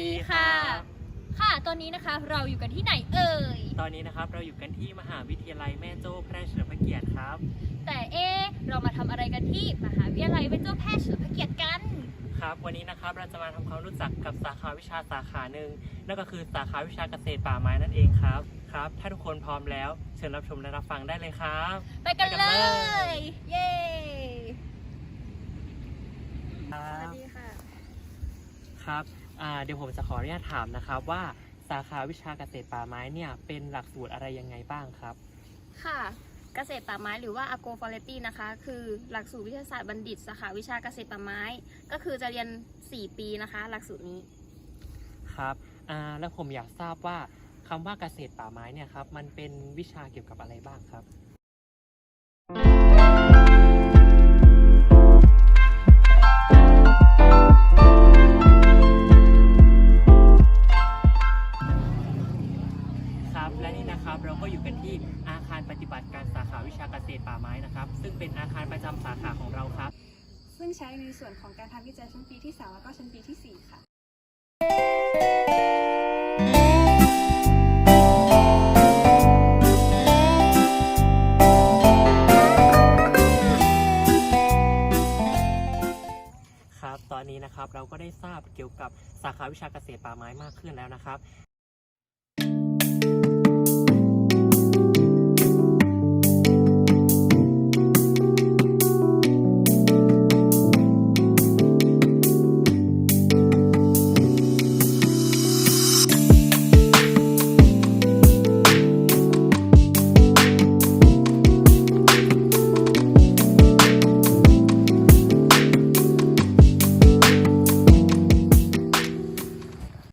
ดีค่ะ ค่ะ ตอนนี้นะคะเราอยู่กันที่ไหนเอ่ย ตอนนี้นะครับเราอยู่กันที่มหาวิทยาลัยแม่โจ้แพร่เฉลิมพระเกียรติครับ แต่เอ๊ะเรามาทำอะไรกันที่มหาวิทยาลัยเวนเจอร์แพทย์เฉลิมพระเกียรติกัน ครับ วันนี้นะครับเราจะมาทำความรู้จักกับสาขาวิชาสาขาหนึ่งนั่นก็คือสาขาวิชาเกษตรป่าไม้นั่นเองครับ ครับ ถ้าทุกคนพร้อมแล้ว เชิญรับชมและรับฟังได้เลยครับ ไปกันไปกันเลเลยยเย้ครับสวัสดีค่ะ ครับอ่า เดี๋ยวผมจะขออนุญาตถามนะครับว่าสาขาวิชาเกษตรป่าไม้เนี่ยเป็นหลักสูตรอะไรยังไงบ้างครับ ค่ะ เกษตรป่าไม้หรือว่า agro forestry นะคะ คือหลักสูตรวิทยาศาสตร์บัณฑิต สาขาวิชาเกษตรป่าไม้ ก็คือจะเรียน 4 ปีนะคะ หลักสูตรนี้ ครับอ่าแล้วผมอยากทราบว่าคำว่าเกษตรป่าไม้เนี่ยครับมันเป็นวิชาเกี่ยวกับอะไรบ้างครับครับ วิชาเกษตรป่าไม้นะครับ ซึ่งเป็นอาคารประจำสาขาของเราครับ ซึ่งใช้ในส่วนของการทำวิจัยชั้นปีที่ 3 แล้วก็ชั้นปีที่4 ค่ะ ครับ ตอนนี้นะครับเราก็ได้ทราบเกี่ยวกับสาขาวิชาเกษตรป่าไม้มากขึ้นแล้วนะครับ